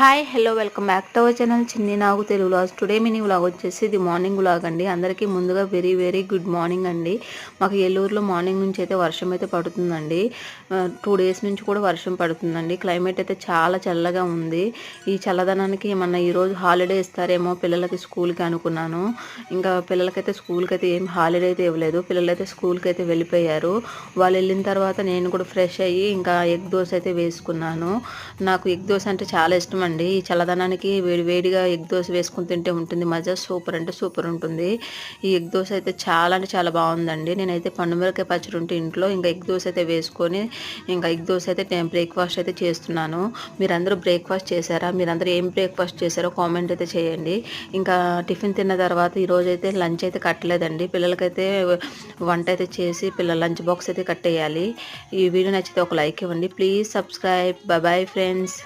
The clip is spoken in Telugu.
Hi hello welcome back to our channel చిన్ని నాకు Telugu vlogs today mini vlog వచ్చేసి ఇది మార్నింగ్ వ్లాగ్ అండి. అందరికీ ముందుగా వెరీ వెరీ గుడ్ మార్నింగ్ అండి. మాకు ఏలూరులో మార్నింగ్ నుంచి అయితే వర్షం అయితే పడుతుందండి. టూ డేస్ నుంచి కూడా వర్షం పడుతుందండి. క్లైమేట్ అయితే చాలా చల్లగా ఉంది. ఈ చల్లదనానికి ఏమన్నా ఈరోజు హాలిడే ఇస్తారేమో పిల్లలకి స్కూల్కి అనుకున్నాను. ఇంకా పిల్లలకైతే స్కూల్కి అయితే ఏం హాలిడే అయితే ఇవ్వలేదు. పిల్లలైతే స్కూల్కి అయితే వెళ్ళిపోయారు. వాళ్ళు వెళ్ళిన తర్వాత నేను కూడా ఫ్రెష్ అయ్యి ఇంకా ఎగ్ దోశ అయితే వేసుకున్నాను. నాకు ఎగ్ దోశ అంటే చాలా ఇష్టం అండి. ఈ చల్లదనానికి వేడి వేడిగా ఎగ్ దోశ వేసుకుని తింటే ఉంటుంది. మజా సూపర్ అంటే సూపర్ ఉంటుంది. ఈ ఎగ్ దోశ అయితే చాలా అంటే చాలా బాగుందండి. నేనైతే పండుమిరకాయ పచ్చడి ఉంటే ఇంట్లో ఇంకా ఎగ్ దోశ అయితే వేసుకొని ఇంకా ఎగ్ దోశ అయితే నేను బ్రేక్ఫాస్ట్ అయితే చేస్తున్నాను. మీరందరూ బ్రేక్ఫాస్ట్ చేశారా? మీరందరూ ఏం బ్రేక్ఫాస్ట్ చేశారో కామెంట్ అయితే చేయండి. ఇంకా టిఫిన్ తిన్న తర్వాత ఈరోజైతే లంచ్ అయితే కట్టలేదండి. పిల్లలకైతే వంట అయితే చేసి పిల్లల లంచ్ బాక్స్ అయితే కట్టేయాలి. ఈ వీడియో నచ్చితే ఒక లైక్ ఇవ్వండి. Please subscribe. Bye friends.